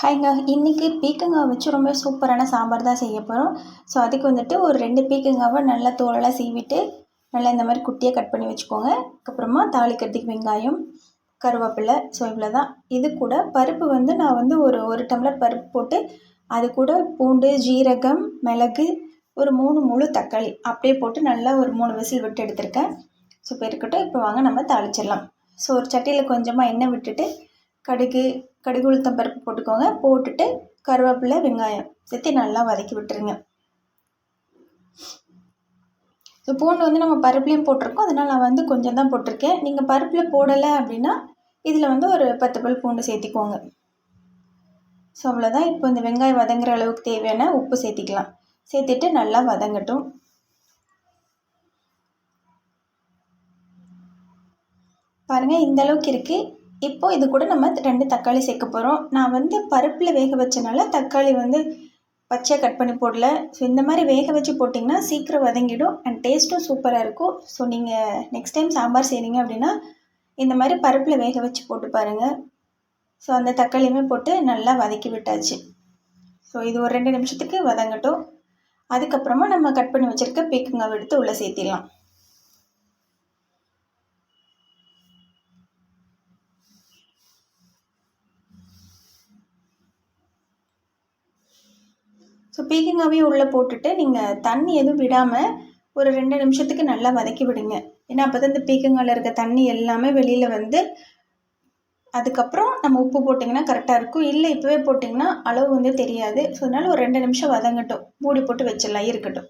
ஹைங்க இன்றைக்கி பீக்கங்காய் வச்சு ரொம்ப சூப்பரான சாம்பார் தான் செய்ய போகிறோம் ஸோ அதுக்கு வந்துட்டு ஒரு ரெண்டு பீக்கங்காவை நல்லா தோலெல்லாம் சீவிட்டு நல்லா இந்த மாதிரி குட்டியாக கட் பண்ணி வச்சுக்கோங்க. அதுக்கப்புறமா தாளிக்கிறதுக்கு வெங்காயம் கருவேப்பிலை ஸோ இவ்வளோ தான் இது கூட பருப்பு வந்து நான் வந்து ஒரு ஒரு டம்ளர் பருப்பு போட்டு அது கூட பூண்டு ஜீரகம் மிளகு ஒரு மூணு முழு தக்காளி அப்படியே போட்டு நல்லா ஒரு மூணு விசில் விட்டு எடுத்திருக்கேன். ஸோ இப்போ இருக்கட்டும். இப்போ வாங்க நம்ம தாளிச்சிடலாம். ஸோ ஒரு சட்டியில் கொஞ்சமாக எண்ணெய் விட்டுட்டு கடுகு கடுகு உளுத்தம் பருப்பு போட்டுக்கோங்க. போட்டுட்டு கருவேப்பிலை வெங்காயம் சேர்த்து நல்லா வதக்கி விட்டுருங்க. ஸோ பூண்டு வந்து நம்ம பருப்புலேயும் போட்டிருக்கோம். அதனால் நான் வந்து கொஞ்சம் தான் போட்டிருக்கேன். நீங்கள் பருப்பில் போடலை அப்படின்னா இதில் வந்து ஒரு பத்து பல் பூண்டு சேர்த்திக்கோங்க. ஸோ அவ்வளோதான் இப்போ இந்த வெங்காயம் வதங்குற அளவுக்கு தேவையான உப்பு சேர்த்திக்கலாம். சேர்த்துட்டு நல்லா வதங்கட்டும். பாருங்கள் இந்த அளவுக்கு இருக்குது இப்போது இது கூட நம்ம ரெண்டு தக்காளி சேர்க்க போகிறோம் நான் வந்து பருப்பில் வேக வச்சனால தக்காளி வந்து பச்சையாக கட் பண்ணி போடல. ஸோ இந்த மாதிரி வேக வச்சு போட்டிங்கன்னா சீக்கிரம் வதங்கிடும் அண்ட் டேஸ்ட்டும் சூப்பராக இருக்கும். ஸோ நீங்கள் நெக்ஸ்ட் டைம் சாம்பார் செய்கிறீங்க அப்படின்னா இந்த மாதிரி பருப்பில் வேக வச்சு போட்டு பாருங்கள் ஸோ அந்த தக்காளியுமே போட்டு நல்லா வதக்கி விட்டாச்சு. ஸோ இது ஒரு ரெண்டு நிமிஷத்துக்கு வதங்கட்டும். அதுக்கப்புறமா நம்ம கட் பண்ணி வச்சுருக்க பீக்கங்காவை எடுத்து உள்ளே சேர்த்திடலாம். ஸோ பீக்கங்காவே உள்ளே போட்டுட்டு நீங்கள் தண்ணி எதுவும் விடாமல் ஒரு ரெண்டு நிமிஷத்துக்கு நல்லா வதக்கி விடுங்க. ஏன்னா அப்போ தான் இந்த பீக்கங்காயில் இருக்க தண்ணி எல்லாமே வெளியில் வந்து அதுக்கப்புறம் நம்ம உப்பு போட்டிங்கன்னா கரெக்டாக இருக்கும். இல்லை இப்போவே போட்டிங்கன்னா அளவு வந்து தெரியாது. ஸோ அதனால் ஒரு ரெண்டு நிமிஷம் வதங்கட்டும். மூடி போட்டு வச்சிடலாம் இருக்கட்டும்.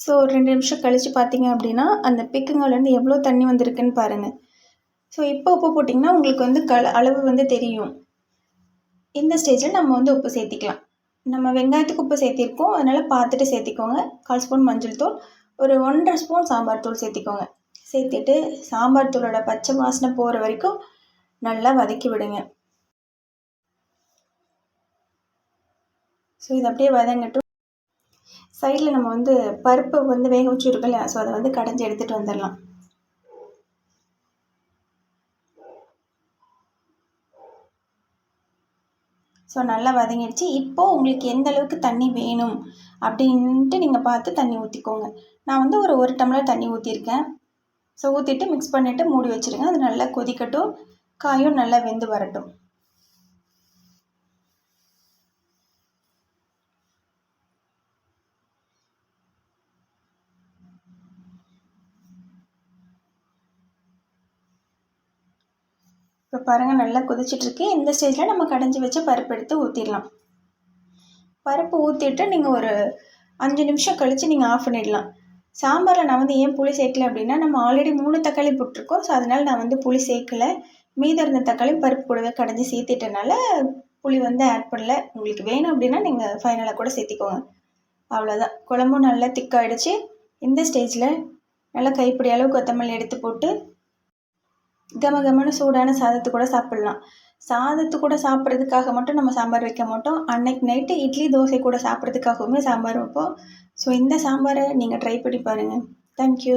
ஸோ ஒரு ரெண்டு நிமிஷம் கழித்து பார்த்தீங்க அப்படின்னா அந்த பிக்குங்கலேருந்து எவ்வளோ தண்ணி வந்திருக்குன்னு பாருங்கள் ஸோ இப்போ உப்பு போட்டிங்கன்னா உங்களுக்கு வந்து கல அளவு வந்து தெரியும். இந்த ஸ்டேஜில் நம்ம வந்து உப்பு சேர்த்திக்கலாம். நம்ம வெங்காயத்துக்கு உப்பு சேர்த்திருக்கோம். அதனால் பார்த்துட்டு சேர்த்திக்கோங்க. கால் ஸ்பூன் மஞ்சள் தூள் ஒரு ஒன்றரை ஸ்பூன் சாம்பார் தூள் சேர்த்திக்கோங்க. சேர்த்துட்டு சாம்பார் தூளோட பச்சை வாசனை போகிற வரைக்கும் நல்லா வதக்கி விடுங்க. ஸோ இது அப்படியே வதங்கட்டும். சைடில் நம்ம வந்து பருப்பு வந்து வேக வச்சுருக்கோம் இல்லையா? ஸோ அதை வந்து கடைஞ்சி எடுத்துகிட்டு வந்துடலாம். ஸோ நல்லா வதங்கிடுச்சு. இப்போது உங்களுக்கு எந்த அளவுக்கு தண்ணி வேணும் அப்படின்ட்டு நீங்கள் பார்த்து தண்ணி ஊற்றிக்கோங்க நான் வந்து ஒரு ஒரு டம்ளர் தண்ணி ஊற்றிருக்கேன் ஸோ ஊற்றிட்டு மிக்ஸ் பண்ணிவிட்டு மூடி வச்சுருங்க. அது நல்லா கொதிக்கட்டும். காயும் நல்லா வெந்து வரட்டும். இப்போ பாருங்கள் நல்லா கொதிச்சிட்ருக்கு இந்த ஸ்டேஜில் நம்ம கடைஞ்சி வச்ச பருப்பு எடுத்து ஊற்றிடலாம் பருப்பு ஊற்றிட்டு நீங்கள் ஒரு அஞ்சு நிமிஷம் கழித்து நீங்கள் ஆஃப் பண்ணிடலாம். சாம்பாரில் நான் வந்து ஏன் புளி சேர்க்கல அப்படின்னா நம்ம ஆல்ரெடி மூணு தக்காளி போட்டிருக்கோம். ஸோ அதனால் நான் வந்து புளி சேர்க்கலை. மீதம் இருந்த தக்காளி பருப்பு கூடவே கடைஞ்சி சேர்த்திட்டனால புளி வந்து ஆட் பண்ணல. உங்களுக்கு வேணும் அப்படின்னா நீங்கள் ஃபைனலாக கூட சேர்த்திக்கோங்க. அவ்வளோதான் குழம்பும் நல்லா திக்காயிடுச்சு இந்த ஸ்டேஜில் நல்லா கைப்பிடி அளவு கொத்தமல்லி எடுத்து போட்டு கம கமன்னு சூடான சாதத்து கூட சாப்பிட்லாம். சாதத்து கூட சாப்பிட்றதுக்காக மட்டும் நம்ம சாம்பார் வைக்க மாட்டோம். அன்னைக்கு நைட்டு இட்லி தோசை கூட சாப்பிட்றதுக்காகவுமே சாம்பார் வைப்போம். ஸோ இந்த சாம்பாரை நீங்கள் ட்ரை பண்ணி பாருங்கள் தேங்க்யூ